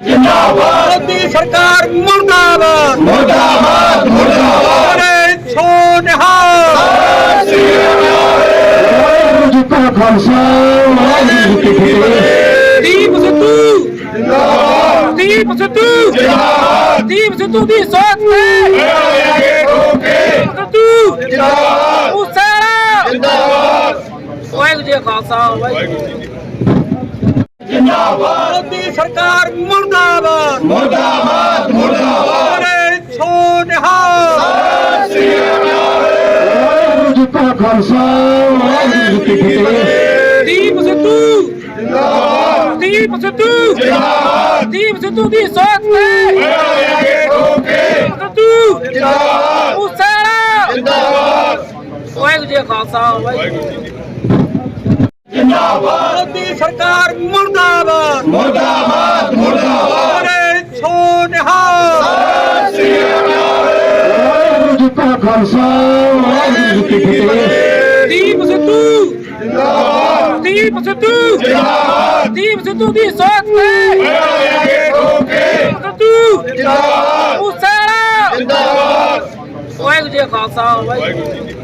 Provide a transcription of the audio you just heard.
ਜਿੰਦਾਬਾਦ। ਮੋਦੀ ਸਰਕਾਰ ਮੁਰਦਾਬਾਦ। ਮੁਰਦਾਬਾਦ ਮੁਰਦਾਬਾਦ। ਅਰੇ ਵਾਹਿਗੁਰੂ ਜੀ ਕਾ ਖਾਲਸਾ ਵਾਹਿਗੁਰੂ ਜੀ ਕੀ ਫਤਿਹ। ਦੀਪ ਸਿੱਧੂ। ਜਿੰਦਾਬਾਦ। ਦੀਪ ਸਿੱਧੂ। ਜਿੰਦਾਬਾਦ। ਦੀਪ ਸਿੱਧੂ ਦੀ ਸੋਚ ਤੇ। ਸਿੱਧੂ। ਜਿੰਦਾਬਾਦ। ਮੂਸੇਵਾਲਾ ਜਿੰਦਾਬਾਦ। ਵਾਹਿਗੁਰੂ ਜੀ ਕਾ ਖਾਲਸਾ ਵਾਹਿਗੁਰੂ ਜੀ ਕੀ ਫਤਿਹ। ਜਿੰਦਾਬਾਦ। ਮੋਦੀ ਸਰਕਾਰ ਮੁਰਦਾਬਾਦ ਮੁਰਦਾਬਾਦ ਮੁਰਦਾਬਾਦ ਅਰੇ ਸੋਨਿਹਾਲ ਵਾਹਿਗੁਰੂ ਜੀ ਕਾ ਖਾਲਸਾ ਵਾਹਿਗੁਰੂ ਜੀ ਕੀ ਫਤਿਹ। ਦੀਪ ਸਿੱਧੂ। ਜਿੰਦਾਬਾਦ। ਦੀਪ ਸਿੱਧੂ। ਜਿੰਦਾਬਾਦ। ਦੀਪ ਸਿੱਧੂ ਦੀ ਸੋਚ ਤੇ। ਸਿੱਧੂ। ਜਿੰਦਾਬਾਦ। ਮੂਸੇਵਾਲਾ। ਜਿੰਦਾਬਾਦ। ਵਾਹਿਗੁਰੂ ਜੀ ਖਾਲਸਾ ਵਾਹਿਗੁਰੂ ਜੀ ਜਿੰਦਾਬਾਦ। ਮੋਦੀ ਸਰਕਾਰ ਮੁਰਦਾਬਾਦ। ਮੁਰਦਾਬਾਦ ਮੁਰਦਾਬਾਦ। ਅਰੇ ਸੋਨਿਹਾਲ। ਵਾਹਿਗੁਰੂ ਜੀ ਕਾ ਖਾਲਸਾ ਵਾਹਿਗੁਰੂ ਜੀ ਕੀ ਫਤਿਹ ਦੀਪ ਸਿੱਧੂ ਜਿੰਦਾਬਾਦ ਦੀਪ ਸਿੱਧੂ। ਜਿੰਦਾਬਾਦ। ਦੀਪ ਸਿੱਧੂ ਦੀ ਸੋਚ ਤੇ। ਸਿੱਧੂ। ਜਿੰਦਾਬਾਦ। ਮੂਸੇਵਾਲਾ ਜਿੰਦਾਬਾਦ। ਵਾਹਿਗੁਰੂ ਜੀ ਖਾਲਸਾ ਵਾਹਿਗੁਰੂ ਜੀ